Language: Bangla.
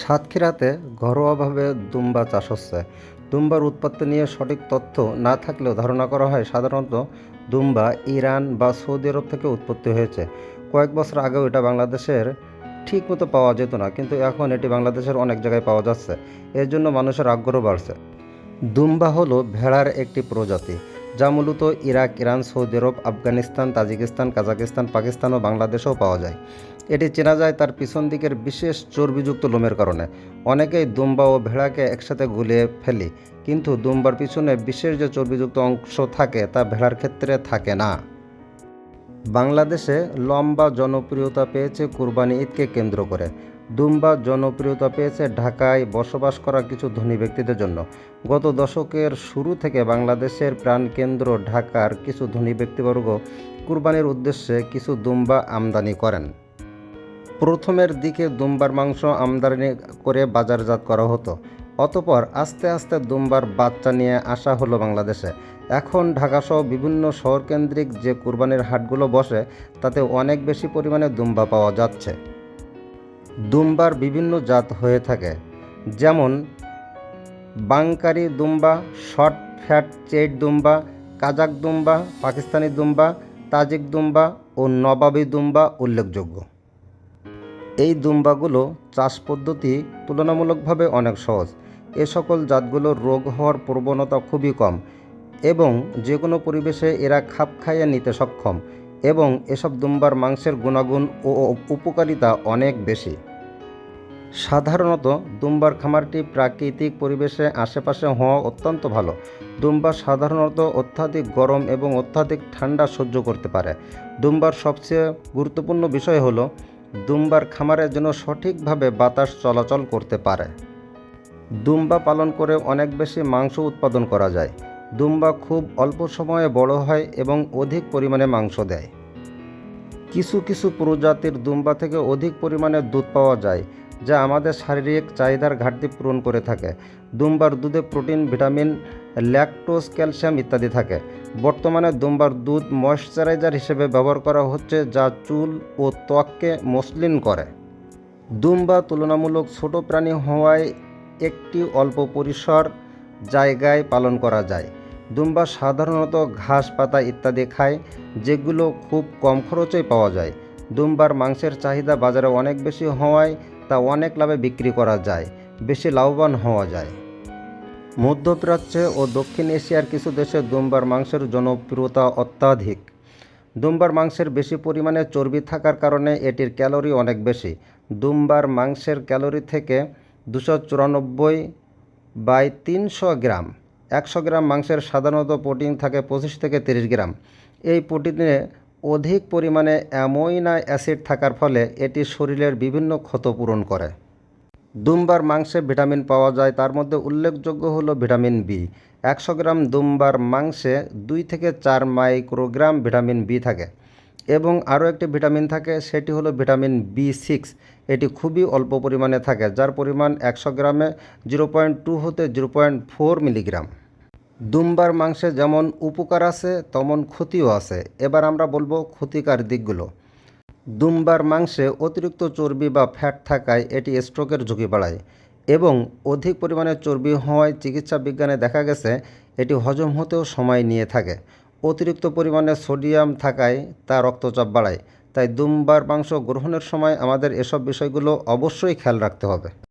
সাতক্ষীরাতে ঘরোয়াভাবে দুম্বা চাষ হচ্ছে। দুম্বার উৎপত্তি নিয়ে সঠিক তথ্য না থাকলেও ধারণা করা হয় সাধারণত দুম্বা ইরান বা সৌদি আরব থেকে উৎপত্তি হয়েছে। কয়েক বছর আগেও এটা বাংলাদেশের ঠিক মতো পাওয়া যেত না, কিন্তু এখন এটি বাংলাদেশের অনেক জায়গায় পাওয়া যাচ্ছে। এর জন্য মানুষের আগ্রহ বাড়ছে। দুম্বা হলো ভেড়ার একটি প্রজাতি, যা মূলত Iraq, Iran, Saudi Arab, Afghanistan, Tajikistan, Kazakhstan, Pakistan ও বাংলাদেশেও পাওয়া যায়। এটি চেনা যায় তার পিছন দিকের বিশেষ চর্বিযুক্ত লোমের কারণে। অনেকেই দুম্বা ও ভেড়াকে একসাথে গুলিয়ে ফেলি, কিন্তু দুম্বার পিছনে বিশেষ যে চর্বিযুক্ত অংশ থাকে তা ভেড়ার ক্ষেত্রে থাকে না। বাংলাদেশে লম্বা জনপ্রিয়তা পেয়েছে কুরবানি ঈদকে কেন্দ্র করে। দুম্বা জনপ্রিয়তা পেয়েছে ঢাকায় বসবাস করা কিছু ধনী ব্যক্তিদের জন্য। গত দশকের শুরু থেকে বাংলাদেশের প্রাণকেন্দ্র ঢাকার কিছু ধনী ব্যক্তিবর্গ কুরবানির উদ্দেশ্যে কিছু দুম্বা আমদানি করেন। প্রথমের দিকে দুম্বার মাংস আমদানি করে বাজারজাত করা হতো। অতপর আস্তে আস্তে দুম্বার বাচ্চা নিয়ে আসা হলো বাংলাদেশে। এখন ঢাকাসহ বিভিন্ন শহরকেন্দ্রিক যে কুরবানির হাটগুলো বসে, তাতে অনেক বেশি পরিমাণে দুম্বা পাওয়া যাচ্ছে। দুম্বার বিভিন্ন জাত হয়ে থাকে। যেমন, বাংকারি দুম্বা, শর্ট ফ্যাট চেট দুম্বা, কাজাক দুম্বা, পাকিস্তানি দুম্বা, তাজিক দুম্বা ও নবাবি দুম্বা উল্লেখযোগ্য। এই দুম্বাগুলো চাষ পদ্ধতি তুলনামূলকভাবে অনেক সহজ। এ সকল জাতগুলোর রোগ হওয়ার প্রবণতা খুবই কম এবং যে কোনো পরিবেশে এরা খাপ খাইয়ে নিতে সক্ষম এবং এসব দুম্বার মাংসের গুণাগুণ ও উপকারিতা অনেক বেশি। সাধারণত দুম্বার খামারটি প্রাকৃতিক পরিবেশে আশেপাশে হওয়া অত্যন্ত ভালো। দুম্বা সাধারণত অত্যাধিক গরম এবং অত্যাধিক ঠান্ডা সহ্য করতে পারে। দুম্বার সবচেয়ে গুরুত্বপূর্ণ বিষয় হলো দুম্বার খামারের জন্য সঠিকভাবে বাতাস চলাচল করতে পারে। দুম্বা পালন করে অনেক বেশি মাংস উৎপাদন করা যায়। দুম্বা খুব অল্প সময়ে বড় হয় এবং অধিক পরিমাণে মাংস দেয়। কিছু কিছু প্রজাতির দুম্বা থেকে অধিক পরিমাণে দুধ পাওয়া যায়, যা আমাদের শারীরিক চাহিদার ঘাটতি পূরণ করে থাকে। দুম্বার দুধে প্রোটিন, ভিটামিন, ল্যাকটোজ, ক্যালসিয়াম ইত্যাদি থাকে। বর্তমানে দুম্বার দুধ ময়শ্চারাইজার হিসেবে ব্যবহার করা হচ্ছে যা চুল ও ত্বককে মসলিন করে। দুম্বা তুলনামূলক ছোট প্রাণী হওয়ায় একটি অল্প পরিসর জায়গায় পালন করা যায়। দুম্বা সাধারণত ঘাস, পাতা ইত্যাদি খায়, যেগুলো খুব কম খরচে পাওয়া যায়। দুম্বার মাংসের চাহিদা বাজারে অনেক বেশি হওয়ায় তা অনেক লাভে বিক্রি করা যায়, বেশি লাভবান হওয়া যায়। মধ্যপ্রাচ্যে ও দক্ষিণ এশিয়ার কিছু দেশে দুম্বার মাংসের জনপ্রিয়তা অত্যাধিক। দুম্বার মাংসের বেশি পরিমাণে চর্বি থাকার কারণে এটির ক্যালোরি অনেক বেশি। দুম্বার মাংসের ক্যালোরি থেকে দুশো চুরানব্বই বাই তিনশো গ্রাম, একশো গ্রাম মাংসের সাধারণত প্রোটিন থাকে পঁচিশ থেকে তিরিশ গ্রাম। এই প্রোটিনে অধিক পরিমাণে অ্যামোইনা অ্যাসিড থাকার ফলে এটি শরীরের বিভিন্ন ক্ষত পূরণ করে। দুম্বার মাংসে ভিটামিন পাওয়া যায়, তার মধ্যে উল্লেখযোগ্য হলো ভিটামিন বি। একশো গ্রাম দুম্বার মাংসে দুই থেকে চার মাইক্রোগ্রাম ভিটামিন বি থাকে এবং আরও একটি ভিটামিন থাকে, সেটি হলো ভিটামিন বি সিক্স। এটি খুবই অল্প পরিমাণে থাকে, যার পরিমাণ একশো গ্রামে জিরো পয়েন্ট টু হতে জিরো পয়েন্ট ফোর মিলিগ্রাম। দুম্বার মাংসে যেমন উপকার আছে, তেমন ক্ষতিও আছে। এবার আমরা বলব ক্ষতিকার দিকগুলো। দুম্বার মাংসে অতিরিক্ত চর্বি বা ফ্যাট থাকায় এটি স্ট্রোকের ঝুঁকি বাড়ায় এবং অধিক পরিমাণে চর্বি হওয়ায় চিকিৎসা বিজ্ঞানে দেখা গেছে এটি হজম হতেও সময় নিয়ে থাকে। অতিরিক্ত পরিমাণে সোডিয়াম থাকায় তা রক্তচাপ বাড়ায়। তাই দুম্বার মাংস গ্রহণের সময় আমাদের এসব বিষয়গুলো অবশ্যই খেয়াল রাখতে হবে।